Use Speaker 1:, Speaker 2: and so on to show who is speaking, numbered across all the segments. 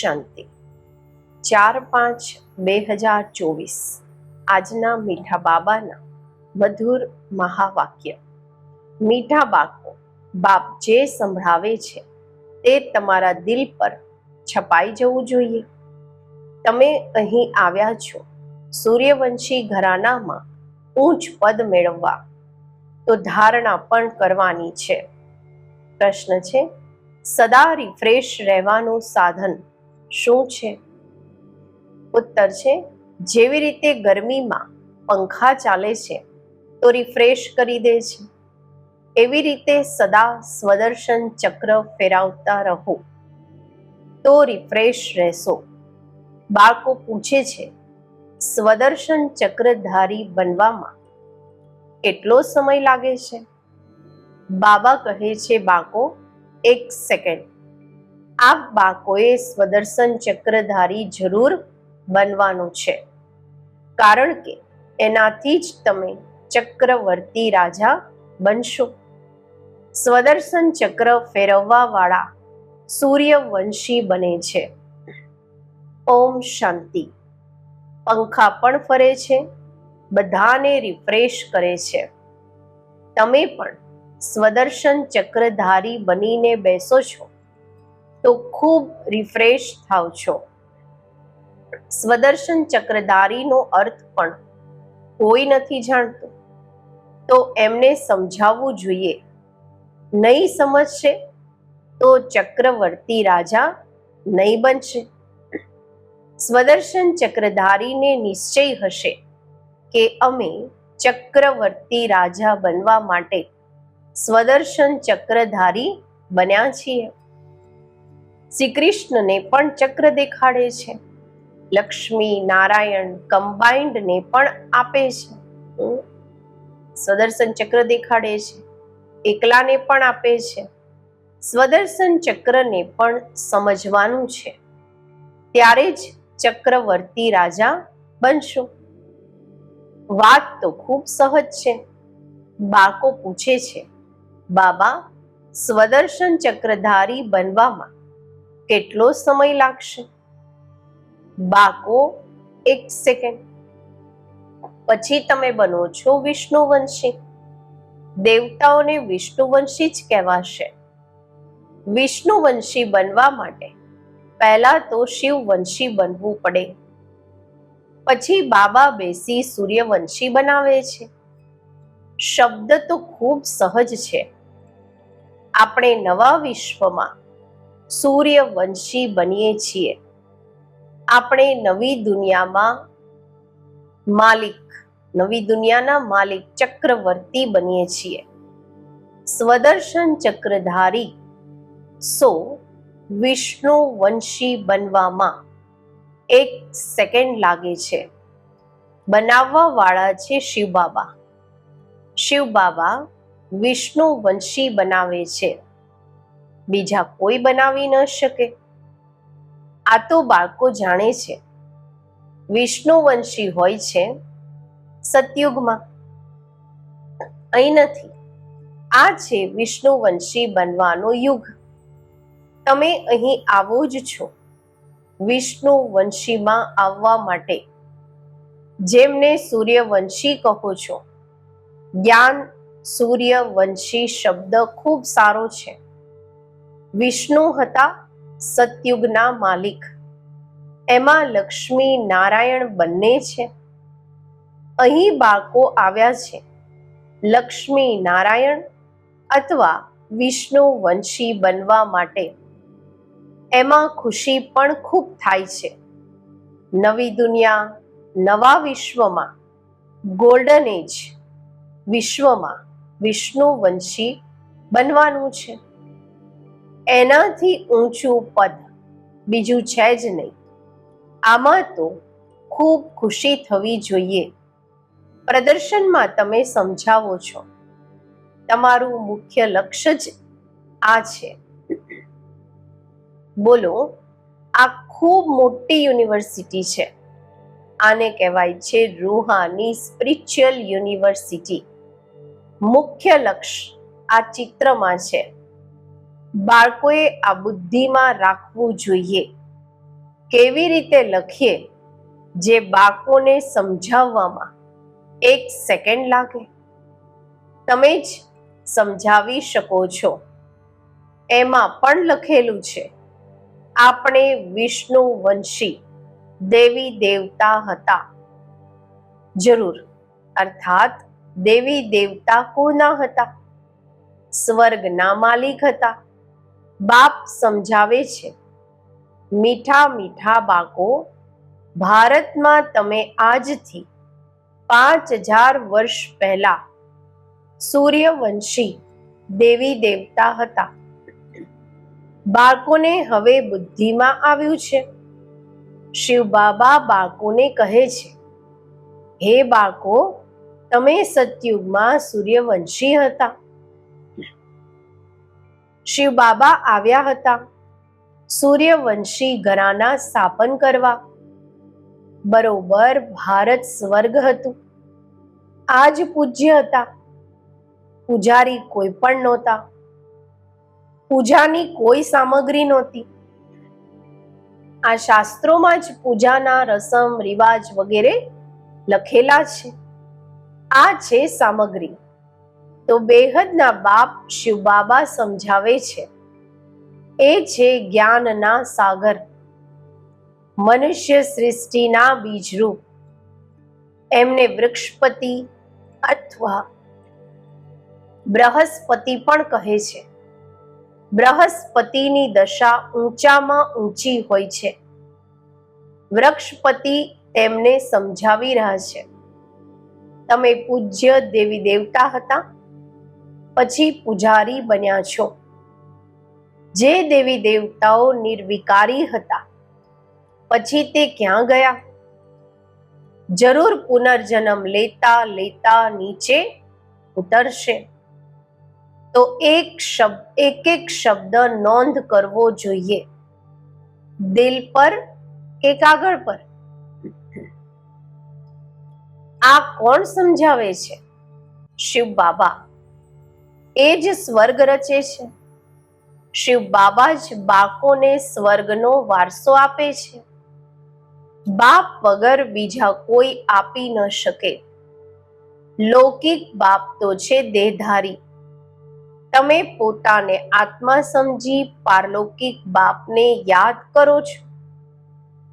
Speaker 1: શાંતિ. ચાર પાંચ બે હજાર ચોવીસ. આજના મીઠા બાબાના મધુર મહાવાક્ય. મીઠા બાળકો, બાપ જે સંભળાવે છે, તે તમારા દિલ પર છપાઈ જવું જોઈએ. તમે અહીં આવ્યા છો, સૂર્યવંશી ઘરાનામાં ઊંચ પદ મેળવવા. તો ધારણા પણ કરવાની છે. પ્રશ્ન છે, સદા રિફ્રેશ રહેવાનું સાધન શું છે? ઉત્તર છે, જેવી રીતે ગરમીમાં પંખા ચાલે છે, તો રિફ્રેશ કરી દે છે. એવી રીતે સદા સ્વદર્શન ચક્ર ફેરવતા રહો. તો રિફ્રેશ રહેશો. બાળકો પૂછે છે, સ્વદર્શન ચક્રધારી બનવામાં કેટલો સમય લાગે છે? બાબા કહે છે, બાળકો, એક સેકન્ડ આ બાળકોએ સ્વદર્શન ચક્રધારી જરૂર બનવાનું છે. કારણ કે એનાથી જ તમે ચક્રવર્તી રાજા બનશો. સ્વદર્શન ચક્ર ફેરવવા વાળા સૂર્યવંશી બને છે. ઓમ શાંતિ. પંખા પણ ફરે છે. બધાને રિફ્રેશ કરે છે. તમે પણ સ્વદર્શન ચક્રધારી બનીને બેસો છો. તો ખૂબ રિફ્રેશ થાવ છો. સ્વદર્શન ચક્રધારીનો અર્થ પણ કોઈ નથી જાણતું. તો એમને સમજાવવું જોઈએ. નહીં સમજશે તો ચક્રવર્તી રાજા નહીં બનશે. સ્વદર્શન ચક્રધારીને નિશ્ચય હશે કે અમે ચક્રવર્તી રાજા બનવા માટે સ્વદર્શન ચક્રધારી બન્યા છીએ. શ્રી કૃષ્ણને પણ ચક્ર દેખાડે છે. લક્ષ્મી, નારાયણ કમ્બાઇન્ડને પણ આપે છે. સદર્શન ચક્ર દેખાડે છે. એકલાને પણ આપે છે. સ્વદર્શન ચક્રને પણ સમજવાનું છે. ત્યારે જ ચક્રવર્તી રાજા બનશો. વાત તો ખૂબ સહજ છે. બાળકો પૂછે છે, બાબા, સ્વદર્શન ચક્રધારી બનવામાં કેટલો સમય લાગશે? બાકો એક સેકન્ડ પછી તમે બનો છો વિષ્ણુવંશી. દેવતાઓને વિષ્ણુવંશી જ કહેવાશે. વિષ્ણુવંશી બનવા માટે પહેલા તો શિવવંશી બનવું પડે. પછી બાબા બેસી સૂર્યવંશી બનાવે છે. શબ્દ તો ખૂબ સહજ છે. આપણે નવા વિશ્વમાં સૂર્યવંશી બનીએ છીએ. આપણે નવી દુનિયામાં માલિક, નવી દુનિયાના માલિક ચક્રવર્તી બનીએ છીએ. સ્વદર્શન ચક્રધારી સો વિષ્ણુ વંશી બનવામાં એક સેકન્ડ લાગે છે. બનાવવા વાળા છે શિવ બાબા શિવ બાબા વિષ્ણુ વંશી બનાવે છે. બીજા કોઈ બનાવી ન શકે. આ તો બાળકો જાણે છે. વિષ્ણુવંશી હોય છે સતયુગમાં. અહીં નથી. આ છે વિષ્ણુવંશી બનવાનો યુગ. તમે અહીં આવો જ છો. વિષ્ણુવંશીમાં આવવા માટે. જેમને સૂર્યવંશી કહો છો. જ્ઞાન સૂર્યવંશી શબ્દ ખૂબ સારો છે. વિષ્ણુ હતા સતયુગના માલિક. એમાં લક્ષ્મી નારાયણ બંને છે. અહીં બાળકો આવ્યા છે. લક્ષ્મી નારાયણ અથવા વિષ્ણુ વંશી બનવા માટે. એમાં ખુશી પણ ખૂબ થાય છે. નવી દુનિયા, નવા વિશ્વમાં ગોલ્ડન એજ વિશ્વમાં વિષ્ણુ વંશી બનવાનું છે. એનાથી ઊંચું પદ બીજું છે જ નહીં. આમાં તો ખૂબ ખુશી થવી જોઈએ. પ્રદર્શનમાં તમે સમજાવો છો. તમારું મુખ્ય લક્ષ્ય જ આ છે. બોલો, આ ખૂબ મોટી યુનિવર્સિટી છે. આને કહેવાય છે રૂહાની સ્પિરિચ્યુઅલ યુનિવર્સિટી. મુખ્ય લક્ષ્ય આ ચિત્રમાં છે. બાળકોએ આ બુદ્ધિમાં રાખવું જોઈએ. કેવી રીતે લખીએ? જે બાળકોને સમજાવવામાં એક સેકન્ડ લાગે. તમે જ સમજાવી શકો છો. એમાં પણ લખેલું છે, આપણે વિષ્ણુ વંશી દેવી દેવતા હતા. જરૂર, અર્થાત દેવી દેવતા કોના હતા? સ્વર્ગના માલિક હતા. બાપ સમજાવે છે, મીઠા મીઠા બાકો ભારતમાં તમે આજથી પાંચ હજાર વર્ષ પહેલા સૂર્યવંશી દેવી દેવતા હતા. બાળકોને હવે બુદ્ધિમાં આવ્યું છે. શિવ બાબા બાળકોને કહે છે, હે બાળકો, તમે સતયુગમાં સૂર્યવંશી હતા. શિવ આવ્યા હતા. સૂર્યવંશી ઘરાના સ્થાપન કરવા. બરોબર ભારત સ્વર્ગ હતું. આજ પૂજ્ય હતા. પૂજારી કોઈ પણ નહોતા. પૂજાની કોઈ સામગ્રી નહોતી. આ શાસ્ત્રોમાં જ પૂજાના રસમ, રિવાજ વગેરે લખેલા છે. આ છે સામગ્રી. તો બેહદના બાપ શિવબાબા સમજાવે છે. એ છે જ્ઞાનના સાગર. મનુષ્ય સૃષ્ટિના બીજરૂપ. એમને વૃક્ષપતિ અથવા બૃહસ્પતિ પણ કહે છે. બૃહસ્પતિની દશા ઊંચામાં ઊંચી હોય છે. વૃક્ષપતિ તેમને સમજાવી રહ્યા છે. તમે પૂજ્ય દેવી દેવતા હતા? પછી પૂજારી બન્યા છો. જે દેવી દેવતાઓ નિર્વિકારી હતા, પછી તે ક્યાં ગયા? જરૂર પુનર્જન્મ લેતા લેતા નીચે ઉતરશે. તો એક શબ્દ એક એક શબ્દ નોંધ કરવો જોઈએ. દિલ પર કે કાગળ પર? આ કોણ સમજાવે છે? શિવ બાબા. એ જ સ્વર્ગ રચે છે. શિવ બાબા જ બાકોને સ્વર્ગનો વારસો આપે છે. બાપ વગર બીજા કોઈ આપી ન શકે. લૌકિક બાપ તો છે દેહધારી. તમે પોતાને આત્મા સમજી પારલૌકિક બાપને યાદ કરો છો.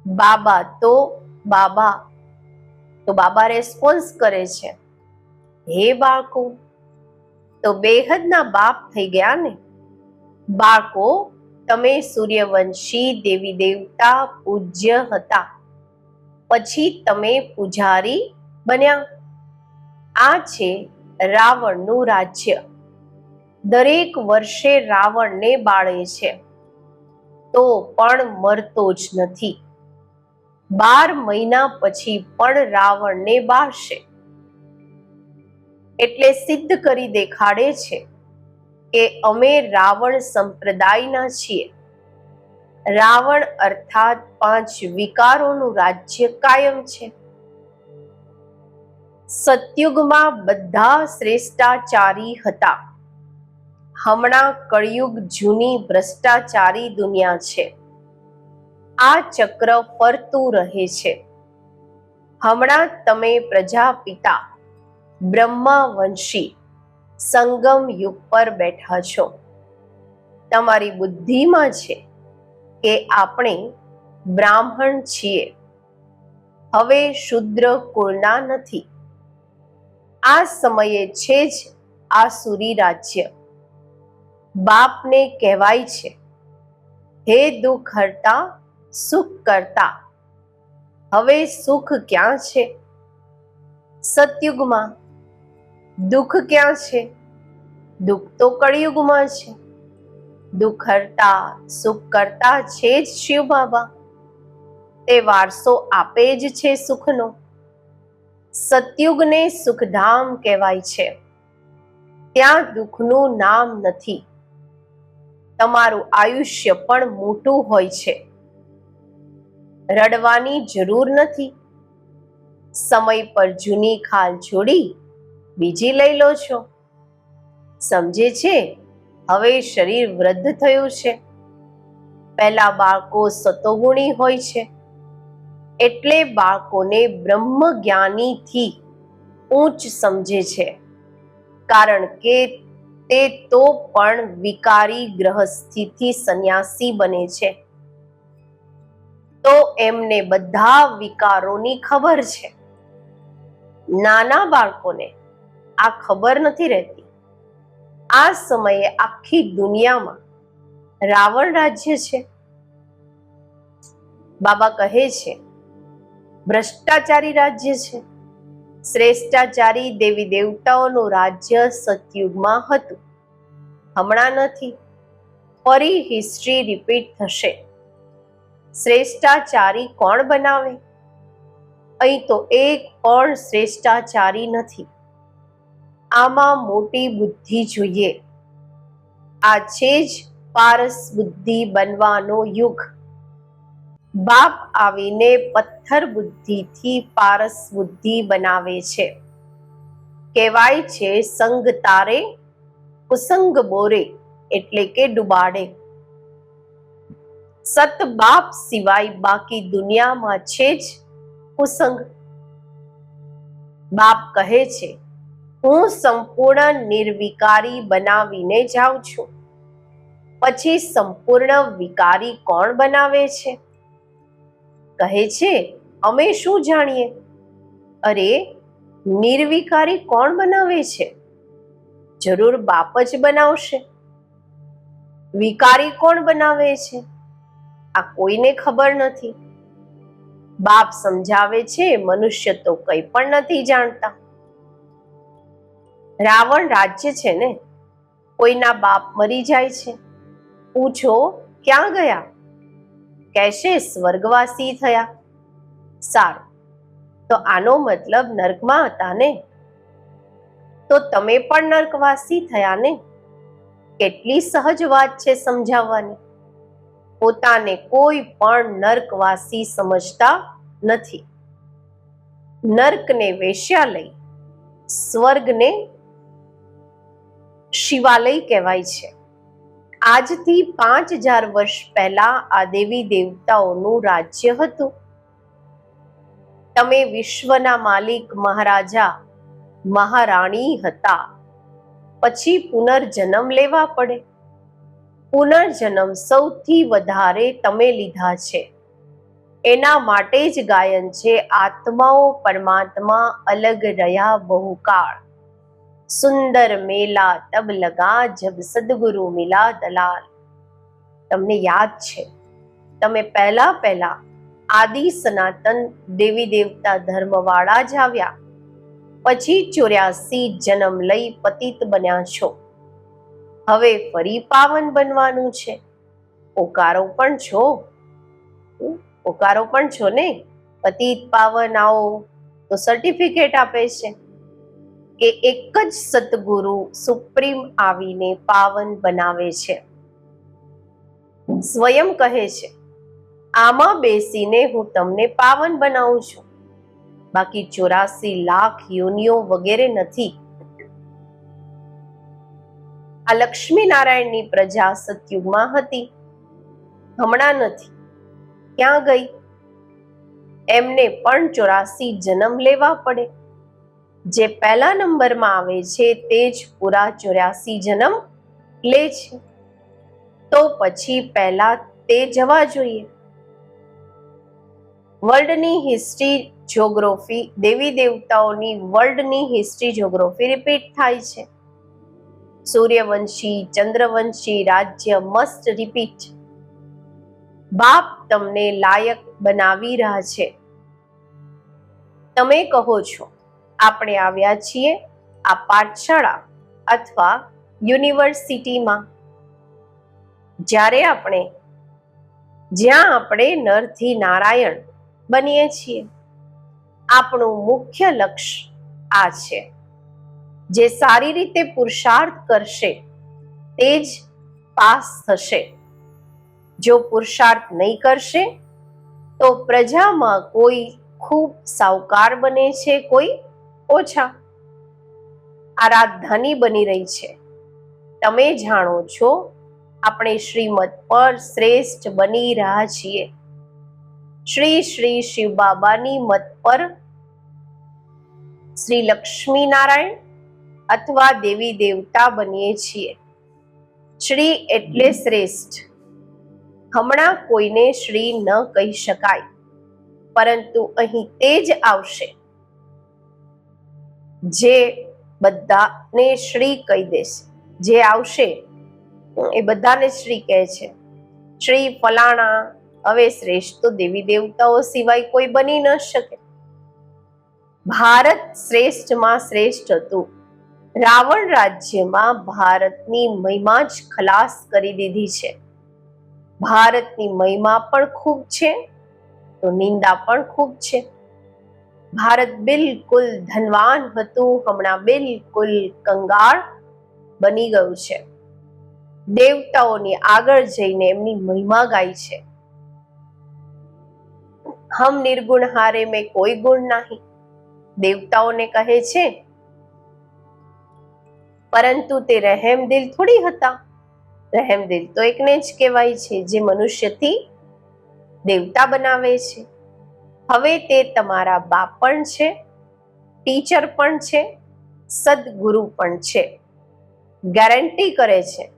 Speaker 1: બાબા તો બાબા. તો બાબા રેસ્પોન્સ કરે છે. હે બાળકો તો બેહદના બાપ થઈ ગયા ને? બાળકો, તમે સૂર્યવંશી દેવી દેવતા પૂજ્ય હતા. પછી તમે પૂજારી બન્યા. આ છે રાવણનું રાજ્ય. દરેક વર્ષે રાવણને બાળે છે. તો પણ મરતો જ નથી. બાર મહિના પછી પણ રાવણને બાળશે. એટલે સિદ્ધ કરી દેખાડે છે કે અમે રાવણ સંપ્રદાયના છીએ. રાવણ અર્થાત પાંચ વિકારોનું રાજ્ય કાયમ છે. સતયુગમાં બધા શ્રેષ્ઠાચારી હતા. હમણાં કળિયુગ જૂની ભ્રષ્ટાચારી દુનિયા છે. આ ચક્ર ફરતું રહે છે. હમણાં તમે પ્રજાપિતા બ્રહ્મા વંશી સંગમ યુગ પર બેઠા છો. તમારી બુદ્ધિમાં છે કે આપણે બ્રાહ્મણ છીએ. હવે શુદ્ર કુળના નથી. આ સમયે છે જ આસુરી રાજ્ય. બાપને કહેવાય છે, હે દુઃખ હરતા, સુખ કરતા. હવે સુખ ક્યાં છે? સતયુગમાં દુઃખ ક્યાં છે? દુઃખ તો કળિયુગમાં છે. દુઃખ હરતા, સુખ કરતા છે જ શિવ બાબા. તે વારસો આપે જ છે સુખનો. સતયુગને સુખધામ કહેવાય છે. ત્યાં દુઃખનું નામ નથી. તમારું આયુષ્ય પણ મોટું હોય છે. રડવાની જરૂર નથી. સમય પર જૂની ખાલ જોડી બીજી લઈ લો છો. સમજે છે? હવે શરીર વૃદ્ધ થયું છે. પહેલા બાળકો સતોગુણી હોય છે. એટલે બાળકોને બ્રહ્મ જ્ઞાનીથી ઊંચ સમજે છે. કારણ કે તે તો પણ વિકારી ગ્રહસ્થિથી સંન્યાસી બને છે. તો એમને બધા વિકારોની ખબર છે. નાના બાળકોને આ ખબર નથી રહેતી. આ સમયે આખી દુનિયામાં રાવણ રાજ્ય છે. બાબા કહે છે, ભ્રષ્ટાચારી રાજ્ય છે. શ્રેષ્ઠાચારી દેવી દેવતાઓનું રાજ્ય સતયુગમાં હતું. હમણાં નથી, ફરી હિસ્ટ્રી રિપીટ થશે. શ્રેષ્ઠાચારી કોણ બનાવે? અહીં તો એક પણ શ્રેષ્ઠાચારી નથી. આમાં મોટી બુદ્ધિ જોઈએ. આ છે જ પારસ બુદ્ધિ બનવાનો યુગ. બાપ આવીને પથ્થર બુદ્ધિથી પારસ બુદ્ધિ બનાવે છે. કહેવાય છે, સંગ તારે કુસંગ બોરે, એટલે કે ડુબાડે. સત બાપ સિવાય બાકી દુનિયામાં છે જ કુસંગ બાપ કહે છે હું સંપૂર્ણ નિર્વિકારી બનાવીને જાઉં છું. પછી સંપૂર્ણ વિકારી કોણ બનાવે છે? કહે છે, અમે શું જાણીએ? અરે, નિર્વિકારી કોણ બનાવે છે? જરૂર બાપ જ બનાવશે. વિકારી કોણ બનાવે છે? આ કોઈને ખબર નથી. બાપ સમજાવે છે, મનુષ્ય તો કંઈ પણ નથી જાણતા. રાવણ રાજ્ય છે ને? કોઈના બાપ મરી જાય છે. પૂછો, ક્યાં ગયા? કહેશે, સ્વર્ગવાસી થયા. સારું. તો આનો મતલબ નર્કમાં હતા ને? તો તમે પણ નર્કવાસી થયા ને? કેટલી સહજ વાત છે સમજાવવાની. પોતાને કોઈ પણ નર્કવાસી સમજતા નથી. નર્કને વેશ્યા લઈ, સ્વર્ગને શિવાલય કહેવાય છે. આજથી પાંચ હજાર વર્ષ પહેલા આ દેવી દેવતાઓનું રાજ્ય હતું. તમે વિશ્વના માલિક મહારાજા, મહારાણી હતા. પછી પુનર્જન્મ લેવા પડે. પુનર્જન્મ સૌથી વધારે તમે લીધા છે. એના માટે જ ગાયન છે, આત્માઓ પરમાત્મા અલગ રહ્યા બહુકાળ. સુંદર મેલા તબ લગા જબ સદગુરુ મિલા દલાલ. તમને યાદ છે, તમે પહેલા પહેલા આદિ સનાતન દેવી દેવતા ધર્મવાળા જ આવ્યા. પછી ચોર્યાસી જન્મ લઈ પતિત બન્યા છો. હવે ફરી પાવન બનવાનું છે. ઓકારો પણ છો. ઓકારો પણ છો ને? પતિત પાવન આવો, તો સર્ટિફિકેટ આપે છે. કે એક જ સતગુરુ સુપ્રીમ આવીને પાવન બનાવે છે. સ્વયં કહે છે, આમાં બેસીને હું તમને પાવન બનાવું છું. બાકી ચોરાસી લાખ યોનિઓ વગેરે નથી. આ લક્ષ્મી નારાયણની પ્રજા સતયુગમાં હતી. હમણાં નથી. ક્યાં ગઈ? એમને પણ ચોરાસી જન્મ લેવા પડે. જે પહેલા નંબરમાં આવે છે તે જ પૂરા ચોર્યાસી જન્મ લે છે. તો પછી પહેલા તે જવા જોઈએ. વર્લ્ડની હિસ્ટ્રી જ્યોગ્રાફી, દેવી દેવતાઓની વર્લ્ડની હિસ્ટ્રી જ્યોગ્રાફી રિપીટ થાય છે. સૂર્યવંશી, ચંદ્રવંશી રાજ્ય મસ્ટ રિપીટ બાપ તમને લાયક બનાવી રહ્યા છે. તમે કહો છો આપણે આવ્યા છીએ આ પાઠશાળા અથવા યુનિવર્સિટીમાં. જ્યારે આપણે, જ્યાં આપણે નરથી નારાયણ બનીએ છીએ, આપણું મુખ્ય લક્ષ્ય આ છે. જે સારી રીતે પુરુષાર્થ કરશે, તે જ પાસ થશે. જો પુરુષાર્થ નહીં કરશે, તો પ્રજામાં કોઈ ખૂબ સાવકાર બને છે કોઈ ઓછા. આ બની રહી છે. તમે જાણો છો, આપણે શ્રીમદ પર શ્રેષ્ઠ બની રહ્યા છીએ. શ્રી શ્રી શિવ બાબાની મત પર શ્રી લક્ષ્મી નારાયણ અથવા દેવી દેવતા બનીએ છીએ. શ્રી એટલે શ્રેષ્ઠ. હમણાં કોઈને શ્રી ન કહી શકાય. પરંતુ અહીં તે જ આવશે. જે બધાને શ્રી કહી દેશે. જે આવશે એ બધાને શ્રી કહે છે. શ્રી ફલાણા, હવે શ્રેષ્ઠ તો દેવી દેવતાઓ સિવાય કોઈ બની ન શકે. ભારત શ્રેષ્ઠમાં શ્રેષ્ઠ હતું. રાવણ રાજ્યમાં ભારતની મહિમા જ ખલાસ કરી દીધી છે. ભારતની મહિમા પણ ખૂબ છે, તો નિંદા પણ ખૂબ છે. ભારત બિલકુલ ધનવાન હતું, હમણાં બિલકુલ કંગાળ બની ગયું છે. દેવતાઓની આગળ જઈને એમની મહિમા ગાય છે. હમ નિર્ગુણ હારે મેં કોઈ ગુણ નહીં, દેવતાઓને કહે છે. પરંતુ તે રહેમ દિલ થોડી હતા. રહેમ દિલ તો એકને જ કહેવાય છે, જે મનુષ્યથી દેવતા બનાવે છે. હવે તે તમારા બાપ પણ છે, ટીચર પણ છે, સદગુરુ પણ છે. ગેરંટી કરે છે.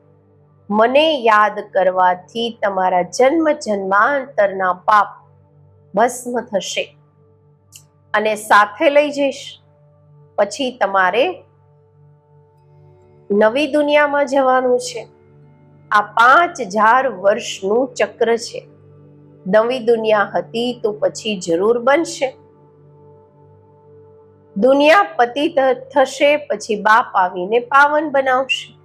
Speaker 1: મને યાદ કરવાથી તમારા જન્મ જન્માંતરના પાપ ભસ્મ થશે અને સાથે લઈ જઈશ. પછી તમારે નવી દુનિયામાં જવાનું છે. આ પાંચ હજાર વર્ષનું ચક્ર છે. નવી દુનિયા હતી તો પછી જરૂર બનશે. દુનિયા પતિત થશે પછી બાપ આવીને પાવન બનાવશે.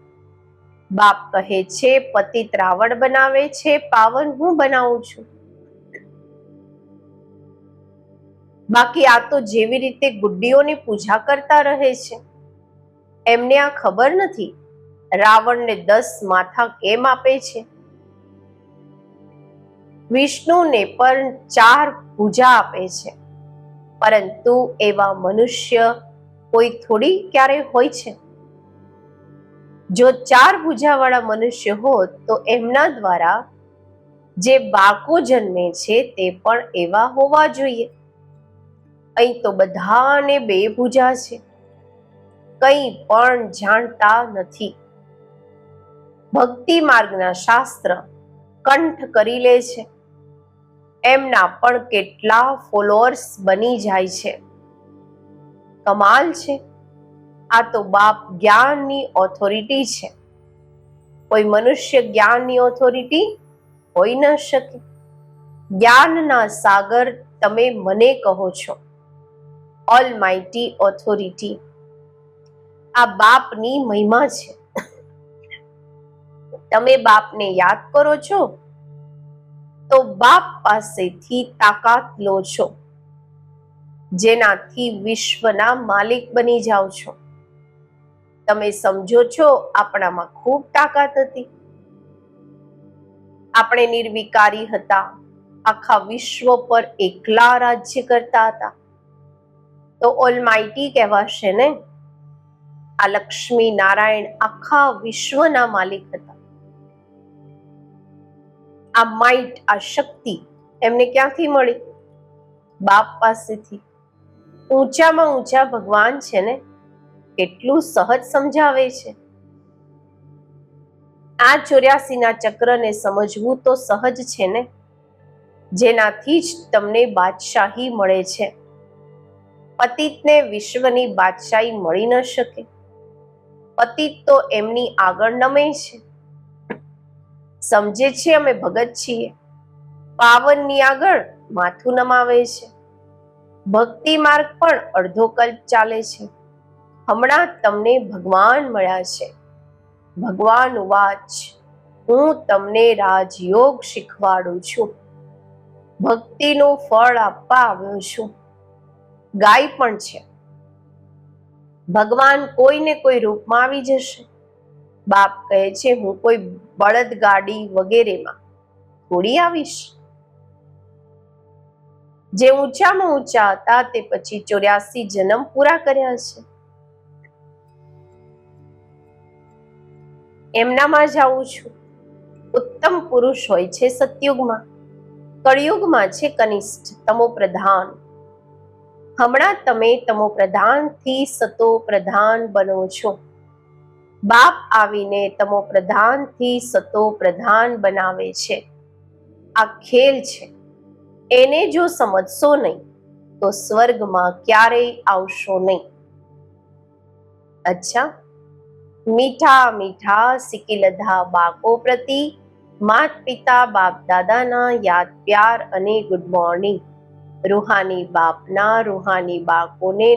Speaker 1: બાપ કહે છે પતિત રાવણ બનાવે છે, પાવન હું બનાવું છું? બાકી આ તો જેવી રીતે ગુડ્ડીઓની પૂજા કરતા રહે છે. એમને આ ખબર નથી. રાવણને દસ માથા કેમ આપે છે? વિષ્ણુને પણ ચાર પૂજા આપે છે. પરંતુ એવા મનુષ્ય કોઈ થોડી ક્યારે હોય છે? જો ચાર ભૂજાવાળા મનુષ્ય હોત, તો એમના દ્વારા જે બાકો જન્મે છે તે પણ એવા હોવા જોઈએ. અહીં તો બધાને બે ભૂજા છે. કંઈ પણ જાણતા નથી. ભક્તિ માર્ગના શાસ્ત્ર કંઠ કરી લે છે. એમના પણ કેટલા ફોલોઅર્સ બની જાય છે. કમાલ છે. આ તો બાપ જ્ઞાનની ઓથોરિટી છે. કોઈ મનુષ્ય જ્ઞાનની ઓથોરિટી હોઈ ન શકે. જ્ઞાનના સાગર તમે મને કહો છો. ઓલ માઇટી ઓથોરિટી આ બાપની મહિમા છે. તમે બાપને યાદ કરો છો? તો બાપ પાસેથી તાકાત લો છો. જેનાથી વિશ્વના માલિક બની જાઓ છો. તમે સમજો છો આપણામાં ખૂબ તાકાત હતી. આપણે નિર્વિકારી હતા. આખા વિશ્વ પર એકલા રાજ્ય કરતા હતા. તો ઓલમાઇટી કહેવાશે ને? આ લક્ષ્મી નારાયણ આખા વિશ્વના માલિક હતા. આ માઇટ આ શક્તિ એમને ક્યાંથી મળી? બાપ પાસેથી. ઊંચામાં ઊંચા ભગવાન છે ને, કેટલું સહજ સમજાવે છે. આ ચોર્યાસી ના ચક્રને સમજવું તો સહજ છે ને, જેનાથી જ તમને બાદશાહી મળે છે. પતિતને વિશ્વની બાદશાહી મળી ન શકે. પતિત તો એમની આગળ નમે છે. સમજે છે અમે ભગત છીએ. પાવનની આગળ માથું નમાવે છે. ભક્તિ માર્ગ પણ અડધો કલ્પ ચાલે છે. હમણાં તમને ભગવાન મળ્યા છે. ભગવાન વાચ. હું તમને રાજયોગ શીખવાડું છું. ભક્તિનું ફળ આપવા આવ્યો છું. ગાય પણ છે. ભગવાન કોઈને કોઈ રૂપમાં આવી જશે. બાપ કહે છે, હું કોઈ બળદ ગાડી વગેરેમાં થોડી આવીશ. જે ઊંચામાં ઊંચા હતા, તે પછી ચોર્યાસી જન્મ પૂરા કર્યા છે. એમનામાં જાઉં છું. ઉત્તમ પુરુષ હોય છે સતયુગમાં. કળિયુગમાં છે કનિષ્ઠ, તમો પ્રધાન. હમણાં તમે તમો પ્રધાનથી સતો પ્રધાન બનો છો. બાપ આવીને તમો પ્રધાનથી સતો પ્રધાન બનાવે છે. આ ખેલ છે. એને જો સમજશો નહીં, તો સ્વર્ગમાં ક્યારેય આવશો નહીં. અચ્છા. મીઠા મીઠા સિકિલધા બાકો પ્રતિ, માત પિતા બાપ દાદાના યાદ પ્યાર અને ગુડ મોર્નિંગ રૂહાની બાપના રૂહાની બાકોને